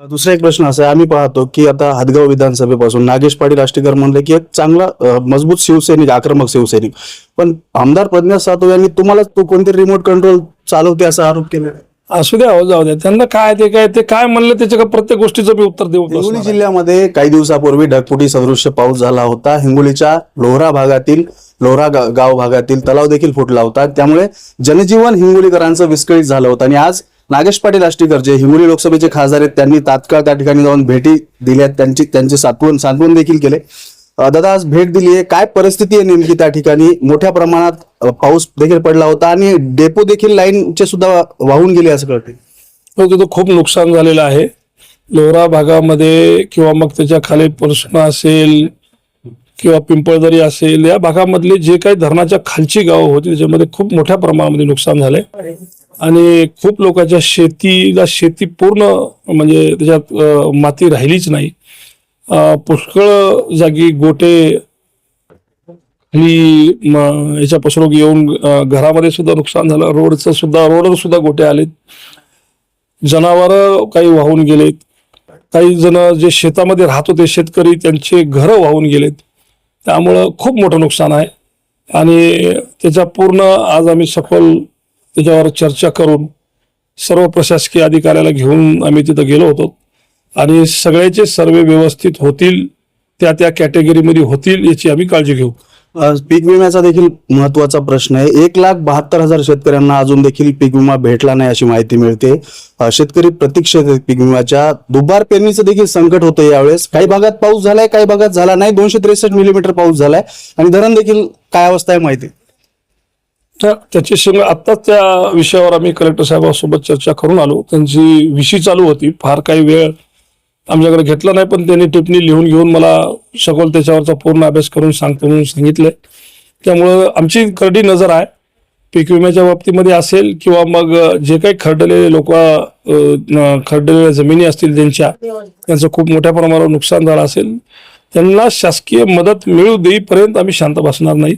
दुसरा एक प्रश्न असा आहे. आम्ही पाहतो की आता हदगाव विधानसभेपासून नागेश पाटील आष्टीकर म्हणले की एक चांगला मजबूत शिवसैनिक आक्रमक शिवसैनिक. पण आमदार प्रज्ञा सातव यांनी तुम्हाला तो कोणते रिमोट कंट्रोल चालवते असा आरोप केला असू द्या हो जाऊ द्या. त्यांना काय ते काय ते काय म्हणलं त्याच्या का प्रत्येक गोष्टीचं मी उत्तर देऊ हिंगोली. जिल्ह्यामध्ये काही दिवसापूर्वी ढगफुटी सदृश्य पाऊस झाला होता. हिंगोलीच्या लोहरा भागातील लोहरा गाव भागातील तलाव देखील फुटला होता. त्यामुळे जनजीवन हिंगोलीकरांचं विस्कळीत झालं होतं. आणि आज नागेश पाटील आष्टीकर जे हिंगोली लोकसभेचे खासदार आहेत त्यांनी तात्काळ त्या ठिकाणी जाऊन भेटी दिल्यात त्यांची त्यांचे सांत्वन सांत्वन देखील केले. दादा आज भेट दिली आहे. काय परिस्थिती आहे नेमकी त्या ठिकाणी? मोठ्या प्रमाणात पाऊस देखील पडला होता आणि डेपो देखील लाईनचे सुद्धा वाहून गेले असं कळते हो, तिथं खूप नुकसान झालेलं आहे. लोहरा भागामध्ये किंवा मग त्याच्याखाली प्रश्न असेल किंवा पिंपळदरी असेल या भागामधले जे काही धरणाच्या खालची गावं होती त्याच्यामध्ये खूप मोठ्या प्रमाणामध्ये नुकसान झालंय. आणि खूप लोकांच्या शेतीला शेती पूर्ण म्हणजे त्याच्यात माती राहिलीच नाही. पुष्कळ जागी गोटे खाली याच्या पसरोग येऊन घरामध्ये सुद्धा नुकसान झालं. रोडचं सुद्धा रोडवर सुद्धा गोटे आलेत. जनावर काही वाहून गेलेत. काही जण जे शेतामध्ये राहत होते शेतकरी त्यांचे घरं वाहून गेलेत. त्यामुळं खूप मोठं नुकसान आहे. आणि त्याचा पूर्ण आज आम्ही सखोल त्याच्यावर चर्चा करून सर्व प्रशासकीय अधिकाऱ्याला घेऊन आम्ही तिथं गेलो होतो. आणि सगळ्याचे सर्वे व्यवस्थित होतील त्या त्या कॅटेगरीमध्ये होतील याची आम्ही काळजी घेऊ. पीक विम्याचा देखील महत्त्वाचा प्रश्न आहे. एक लाख बहात्तर हजार शेतकऱ्यांना अजून देखील पीक विमा भेटला नाही अशी माहिती मिळते. शेतकरी प्रतीक्षेत पीक विम्याच्या. दुबार पेरणीचं देखील संकट होतं यावेळेस. काही भागात पाऊस झालाय काही भागात झाला नाही. दोनशे त्रेसष्ट मिलीमीटर पाऊस झालाय. आणि धरण देखील काय अवस्था आहे माहिती त्याची शिंग आत्ताच त्या विषयावर आम्ही कलेक्टर साहेबांसोबत चर्चा करून आलो. त्यांची विशी चालू होती. फार काही वेळ आमच्याकडे घेतला नाही पण त्यांनी टिप्पणी लिहून घेऊन मला सखोल त्याच्यावरचा पूर्ण अभ्यास करून सांगतो म्हणून सांगितलंय त्यामुळं आमची करडी नजर आहे. पीक विम्याच्या बाबतीमध्ये असेल किंवा मग जे काही खरडलेले लोक खरडलेल्या जमिनी असतील त्यांच्या त्यांचं खूप मोठ्या प्रमाणावर नुकसान झालं असेल त्यांना शासकीय मदत मिळू देईपर्यंत आम्ही शांत बसणार नाही.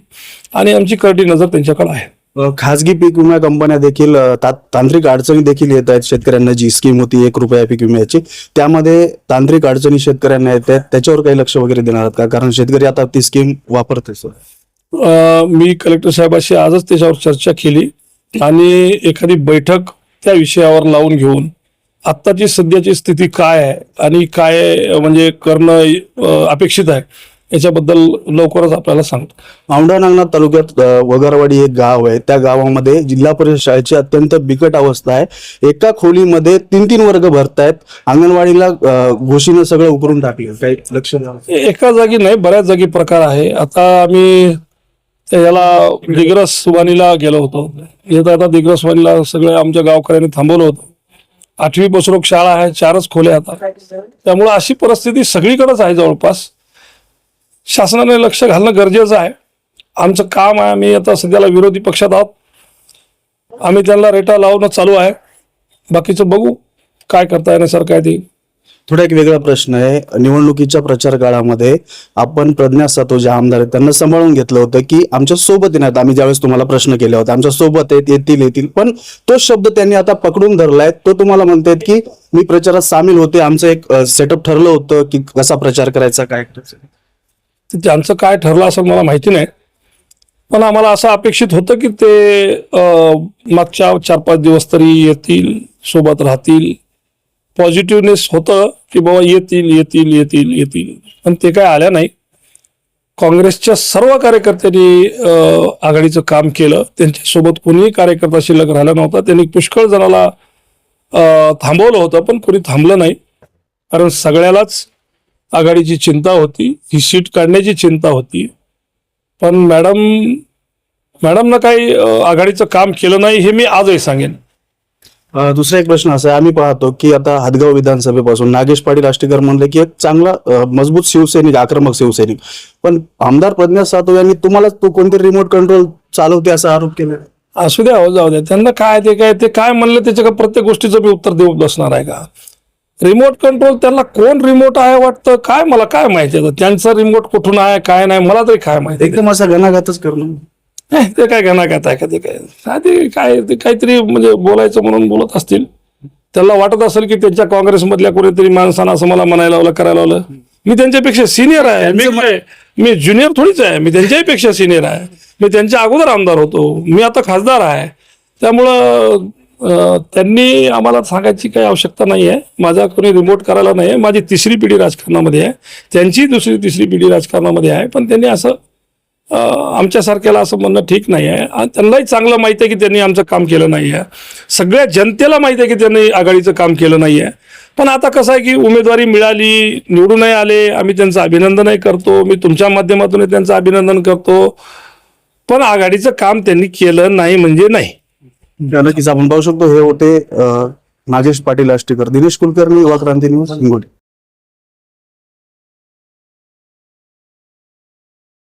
आणि आमची करडी नजर त्यांच्याकडे आहे. खाजगी खासगी पीक विमा कंपन्या देखील तांत्रिक अडचणी देखील येत आहेत. शेतकऱ्यांना जी स्कीम होती एक रुपया पीक विम्याची त्यामध्ये तांत्रिक अडचणी शेतकऱ्यांना येत आहेत. त्याच्यावर काही लक्ष वगैरे देणार आहात का? कारण शेतकरी आता ती स्कीम वापरते सर. मी कलेक्टर साहेबाशी आजच त्याच्यावर चर्चा केली. आणि एखादी बैठक त्या विषयावर लावून घेऊन आत्ताची सध्याची स्थिती काय आहे? आणि काय म्हणजे करणं अपेक्षित आहे? याच्याबद्दल लवकरच आपल्याला सांगतो. औंढा नागनाथ तालुक्यात वगारवाडी एक गाव आहे. त्या गावामध्ये जिल्हा परिषद शाळेची अत्यंत बिकट अवस्था आहे. एका खोलीमध्ये तीन तीन वर्ग भरतायत. अंगणवाडीला घोषीनं सगळं उकरून टाकलं. काही लक्ष एका जागी नाही बऱ्याच जागी प्रकार आहे. आता आम्ही याला दिग्रस वाणीला गेलो होतो. येता आता दिग्रस वाणीला सगळे आमच्या गावकऱ्यांनी थांबवलं होतं. आठवी बसरोग शाळा आहे चारच खोल्या आता. त्यामुळे अशी परिस्थिती सगळीकडेच आहे जवळपास. शासनाने लक्ष घालणं गरजेचं आहे. आमचं काम आहे आम्ही आता सध्याला विरोधी पक्षात आहोत. आम्ही त्यांना रेटा लावणं चालू आहे. बाकीचं बघू काय करता येण्यासारखं काय ते. थोडा एक वेगळा प्रश्न आहे. निवडणुकीच्या प्रचार काळामध्ये आपण प्रज्ञा सातो जे आमदार आहेत त्यांना सांभाळून घेतलं होतं की आमच्यासोबत येणार आम्ही ज्यावेळेस तुम्हाला प्रश्न केले होते आमच्यासोबत आहेत येतील येतील. पण तो शब्द त्यांनी आता पकडून धरलाय. तो तुम्हाला म्हणतायत की मी प्रचारात सामील होते. आमचं एक सेटअप ठरलं होतं की कसा प्रचार करायचा काय तर त्यांचं काय ठरलं असं मला माहिती नाही. पण आम्हाला असं अपेक्षित होतं की ते मागच्या चार पाच दिवस तरी येतील सोबत राहतील. पॉझिटिव्हनेस होतं की बाबा येतील येतील येतील येतील. पण ते काय आल्या नाही. काँग्रेसच्या सर्व कार्यकर्त्यांनी आघाडीचं काम केलं. त्यांच्यासोबत कोणीही कार्यकर्ता शिल्लक राहिला नव्हता. त्यांनी पुष्कळ जणाला थांबवलं होतं पण कोणी थांबलं नाही. कारण सगळ्यालाच आघाडीची चिंता होती ही सीट काढण्याची चिंता होती. पण मॅडम मॅडमनं काही आघाडीचं काम केलं नाही हे मी आजही सांगेन. दुसरा एक प्रश्न असा आहे. आम्ही पाहतो की आता हदगाव विधानसभेपासून नागेश पाटील आष्टीकर म्हणले की एक चांगला मजबूत शिवसैनिक आक्रमक शिवसैनिक. पण आमदार प्रज्ञा सातव यांनी तुम्हाला तो कोणते रिमोट कंट्रोल चालवते असा आरोप केला असू द्या हो जाऊ द्या. त्यांना काय ते काय ते काय म्हणलं त्याच्या का प्रत्येक गोष्टीचं मी उत्तर देऊ बसणार आहे का? रिमोट कंट्रोल त्यांना कोण रिमोट आहे वाटतं? काय मला काय माहिती आहे? त्यांचं रिमोट कुठून आहे काय नाही मला तरी काय माहिती एकदम असा घणाघातच करणं नाही, ते काय घेणार काय काय ते काय? हा, ते काय ते काहीतरी म्हणजे बोलायचं म्हणून बोलत असतील. त्याला वाटत असेल की त्यांच्या काँग्रेसमधल्या कोणीतरी माणसानं असं मला म्हणायला लावलं करायला लावलं. मी त्यांच्यापेक्षा सिनियर आहे. मी मी ज्युनियर थोडीच आहे. मी त्यांच्याही पेक्षा सिनियर आहे. मी त्यांच्या अगोदर आमदार होतो. मी आता खासदार आहे. त्यामुळं त्यांनी आम्हाला सांगायची काही आवश्यकता नाही आहे माझा कोणी रिमोट करायला नाही आहे माझी तिसरी पिढी राजकारणामध्ये आहे. त्यांची दुसरी तिसरी पिढी राजकारणामध्ये आहे. पण त्यांनी असं आमच्यासारख्याला असं म्हणणं ठीक नाही आहे आणि त्यांनाही चांगलं माहिती आहे की त्यांनी आमचं काम केलं नाही आहे सगळ्या जनतेला माहिती आहे की त्यांनी आघाडीचं काम केलं नाही आहे पण आता कसं आहे की उमेदवारी मिळाली निवडूनही आले. आम्ही त्यांचं अभिनंदनही करतो. मी तुमच्या माध्यमातून त्यांचं अभिनंदन करतो. पण आघाडीचं काम त्यांनी केलं नाही म्हणजे नाही. नक्कीच आपण पाहू शकतो हे होते नागेश पाटील आष्टीकर दिनेश कुलकर्णी युवा क्रांती न्यूज हिंगोली.